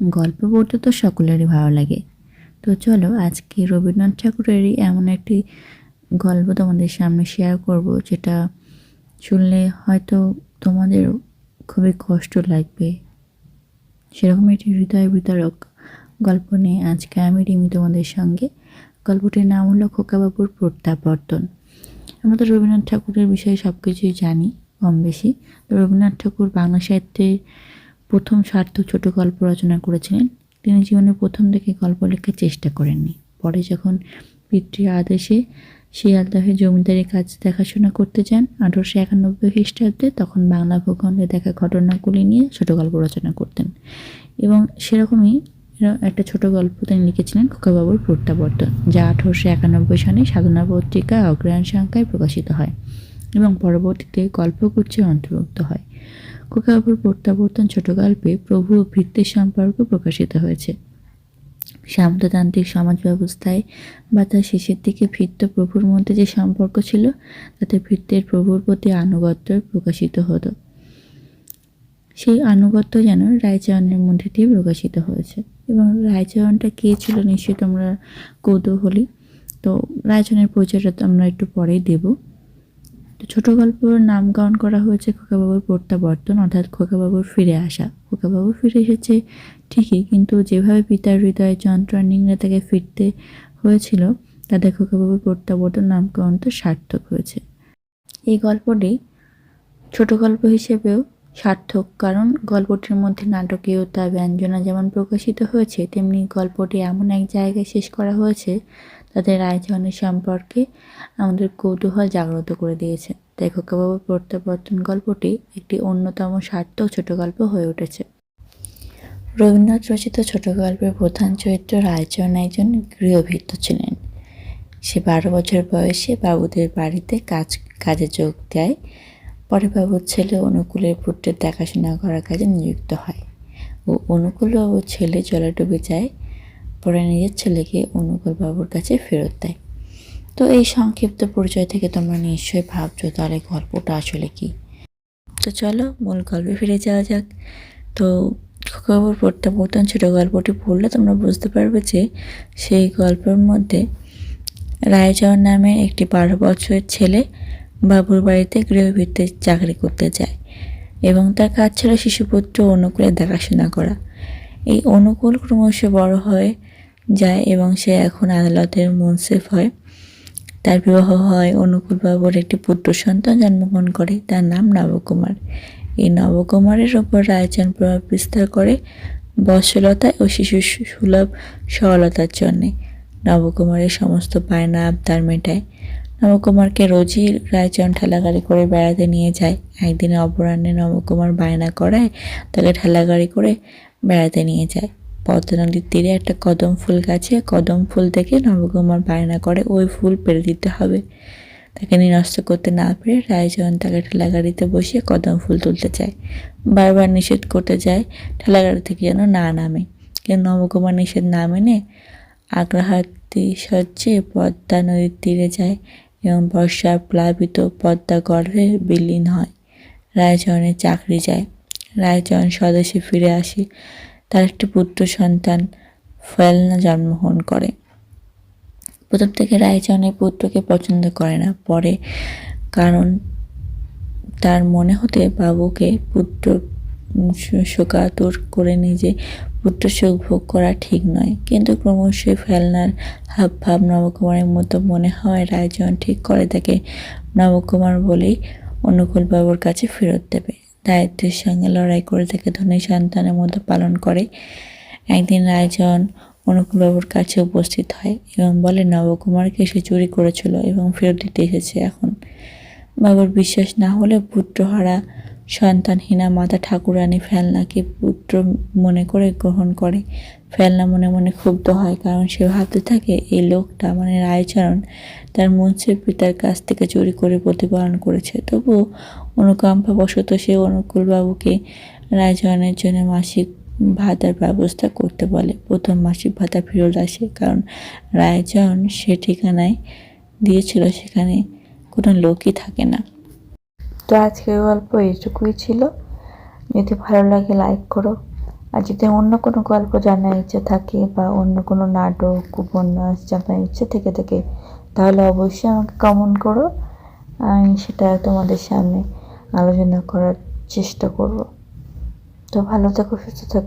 গল্প পড়তে তো সকলেরই ভালো লাগে। তো চলো, আজকে রবীন্দ্রনাথ ঠাকুরেরই এমন একটি গল্প তোমাদের সামনে শেয়ার করব, যেটা শুনলে হয়তো তোমাদের খুবই কষ্ট লাগবে। সেরকম একটি হৃদয় বিতরক গল্প নিয়ে আজকে আমি রিমি তোমাদের সঙ্গে। গল্পটির নাম হলো খোকাবাবুর প্রত্যাবর্তন আমরা তো রবীন্দ্রনাথ ঠাকুরের বিষয়ে সব কিছুই জানি, কম বেশি। রবীন্দ্রনাথ ঠাকুর বাংলা সাহিত্যের প্রথম স্বার্থ ছোট গল্প রচনা করেছিলেন। তিনি জীবনের প্রথম দিকে গল্প লেখার চেষ্টা করেননি। পরে যখন পিতৃ আদেশে শিয়ালদহে জমিদারি কাজ দেখাশোনা করতে যান, আঠারোশো একানব্বই খ্রিস্টাব্দে তখন বাংলা ভূখণ্ডে দেখা ঘটনাগুলি নিয়ে ছোট গল্প রচনা করতেন। এবং সেরকমই একটা ছোট গল্প তিনি লিখেছিলেন খোকাবাবুর প্রত্যাবর্তন, যা আঠারোশো একানব্বই সালে সাধনা পত্রিকা অগ্রহায়ণ সংখ্যায় প্রকাশিত হয় এবং পরবর্তীতে গল্পগুচ্ছের অন্তর্ভুক্ত হয়। খোকাবাবুর প্রত্যাবর্তন ছোট গল্পে প্রভু ও ভৃত্যের সম্পর্ক প্রকাশিত হয়েছে। সামন্ততান্ত্রিক সমাজ ব্যবস্থায় বা তার শেষের দিকে ভৃত্য প্রভুর মধ্যে যে সম্পর্ক ছিল, তাতে ভৃত্যের প্রভুর প্রতি আনুগত্য প্রকাশিত হতো। সেই আনুগত্য যেন রায়চরণের মধ্যে দিয়ে প্রকাশিত হয়েছে। এবং রায়চরণটা কে ছিল নিশ্চয়ই তোমরা কৌতূহলী? তো রায়চরণের পরিচয়টা তো আমরা একটু পরেই দেব। তো ছোটো গল্পের নামকরণ করা হয়েছে খোকাবাবুর প্রত্যাবর্তন অর্থাৎ খোকাবাবুর ফিরে আসা। খোকাবাবু ফিরে এসেছে ঠিকই, কিন্তু যেভাবে পিতার হৃদয়ে যন্ত্রণা নিংড়ে তাকে ফিরতে হয়েছিল তাদের খোকাবাবুর প্রত্যাবর্তন নামকরণ তো সার্থক হয়েছে। এই গল্পটি ছোট গল্প হিসেবেও সার্থক, কারণ গল্পটির মধ্যে নাটকীয়তা, ব্যঞ্জনা যেমন প্রকাশিত হয়েছে, তেমনি গল্পটি এমন এক জায়গায় শেষ করা হয়েছে তাদের রায়চরণের সম্পর্কে আমাদের কৌতূহল জাগ্রত করে দিয়েছে। তাই খোকাবাবুর প্রত্যাবর্তন গল্পটি একটি অন্যতম সার্থক ছোট গল্প হয়ে উঠেছে। রবীন্দ্রনাথ রচিত ছোট গল্পের প্রধান চরিত্র রায়চরণ একজন গৃহভৃত্য ছিলেন। সে বারো বছর বয়সে বাবুদের বাড়িতে কাজ, কাজে যোগ দেয়। পরে বাবুর ছেলে অনুকূলের পুত্রের দেখাশোনা করার কাজে নিযুক্ত হয় ও অনুকূল বাবুর ছেলে জলে ডুবে যায়। পরে নিজের ছেলেকে অনুকূল বাবুর কাছে ফেরত দেয়। তো এই সংক্ষিপ্ত পরিচয় থেকে তোমরা নিশ্চয়ই ভাবছ তাহলে গল্পটা আসলে কি? তো চলো, মূল গল্পে ফিরে যাওয়া যাক। তো খবর পড়তে প্রত্যাবর্তন ছোট গল্পটি পড়লে তোমরা বুঝতে পারবে যে সেই গল্পের মধ্যে রায়চরণ নামে একটি বারো বছরের ছেলে বাবুর বাড়িতে গৃহভিত্তে চাকরি করতে যায় এবং তার কাজ ছিল শিশুপুত্র অনুকূলের দেখাশোনা করা। এই অনুকূল ক্রমশ বড় হয়ে যায় এবং সে এখন আদালতের মুন্সিফ হয়। তার বিবাহ হয় অনুকূল বাবুর একটি পুত্র সন্তান জন্মগ্রহণ করে, তার নাম নবকুমার। এই নবকুমারের ওপর রায়চান প্রভাব বিস্তার করে বৎসলতা ও শিশু সুলভ সরলতার জন্যে। নবকুমারের সমস্ত বায়না আবদার মেটায়। নবকুমারকে রোজই রায়চরণ ঠেলাগাড়ি করে বেড়াতে নিয়ে যায়। একদিন অপরাহ্নে নবকুমার বায়না করায় তাকে ঠেলাগাড়ি করে বেড়াতে নিয়ে যায়। পদ্মা নদীর তীরে একটা কদম ফুল গাছে, কদম ফুল থেকে নবকুমার বায়না করে, ওই ফুল পেরে দিতে হবে। তাকে নিরস্ত করতে না পেরে রায়চরণ তাকে ঠেলাগাড়িতে বসিয়ে কদম ফুল তুলতে চায়। বারবার নিষেধ করতে যায়, ঠেলাগাড়ি থেকে যেন না নামে। কিন্তু নবকুমার নিষেধ না মেনে আগ্রাহাতি সজ্জে পদ্মা নদীর তীরে যায় এবং বর্ষা প্লাবিত পদ্মা গর্ভে বিলীন হয়। রায়চরণের চাকরি যায়। রায়চরণ স্বদেশে ফিরে আসে। তার একটি পুত্র সন্তান ফেলনা জন্মগ্রহণ করে। প্রথম থেকে রায়চরণের পুত্রকে পছন্দ করে না। পরে কারণ তার মনে হতে বাবুকে পুত্র শোকাতুর করে নিজে পুত্র সুখ ভোগ করা ঠিক নয়। কিন্তু ক্রমশই ফেলনার হাব ভাব নবকুমারের মতো মনে হয় রায়চরণ ঠিক করে তাকে নবকুমার বলেই অনুকূল বাবুর কাছে ফেরত দেবে। দায়িত্বের সঙ্গে লড়াই করে তাকে ধনী সন্তানের মতো পালন করে। একদিন রায়জন অনুকূলবাবুর কাছে উপস্থিত হয় এবং বলে, নবকুমারকে সে চুরি করেছিল এবং ফেরত দিতে এসেছে এখন। বাবুর বিশ্বাস না হলে পুত্রহারা সন্তানহীনা মাতা ঠাকুরানী ফেলনাকে পুত্র মনে করে গ্রহণ করে। ফেলনা মনে মনে ক্ষুব্ধ হয় কারণ সে ভাবতে থাকে, এই লোকটা মানে রায়চরণ, তার মুন্সির পিতার কাছ থেকে চুরি করে প্রতিপালন করেছে। তবুও অনুকম্পাবশত সে অনুকূলবাবুকে রায়চরণের জন্য মাসিক ভাতার ব্যবস্থা করতে বলে। প্রথম মাসিক ভাতা ফেরত আসে কারণ রায়চরণ সে ঠিকানায় দিয়েছিল, সেখানে কোনো লোকই থাকে না। তো আজকের গল্প এইটুকুই ছিল। যদি ভালো লাগে লাইক করো। আর যদি অন্য কোনো গল্প জানার ইচ্ছে থাকে বা অন্য কোনো নাটক, উপন্যাস জানার ইচ্ছে থেকে থাকে, তাহলে অবশ্যই আমাকে কমেন্ট করো। আমি সেটা তোমাদের সামনে আলোচনা করার চেষ্টা করব। তো ভালো থাকো, সুস্থ থাকো।